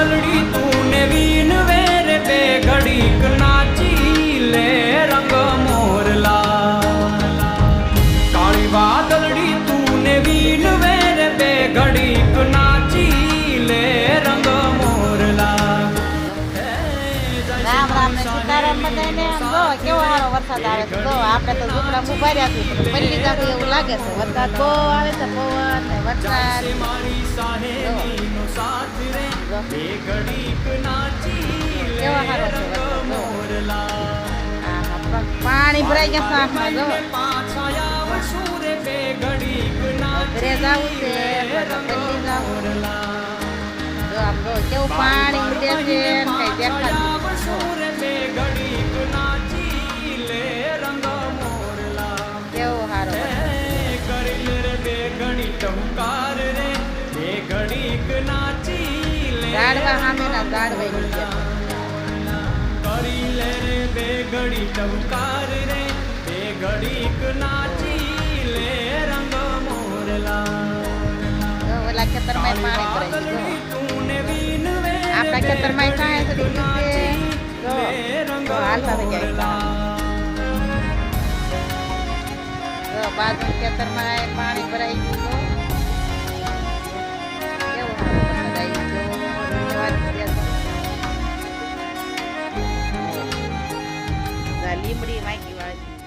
કલડી તું નવીન વેર બે ઘડીક નાચી લે રંગ મોરલા. કાળી વાદળી તું નવીન વેર બે ઘડીક નાચી લે રંગ મોરલા. કેવો સારો વરસાદ આવે તો આપણે તો આવે છે પવન વરસાદ. જો. કેવા સારો છે પણ ભરાઈ ગયા સાંજમાં જો છે જો આમ કેવું પાણી ઉડે છે કઈ દેખાતું સામેના ઝાડવા ઈ ગયા જો ઓલા ખેતરમાં પાણી ભરાઈ ગયું જો. આપણા ખેતરમાં કાંઈ સડી ગયું છે જો. જો હાલતા થઈ જાય બાજુ ખેતરમાં પાણી ભરાઈ ગયું લીમડી માખી વાળી.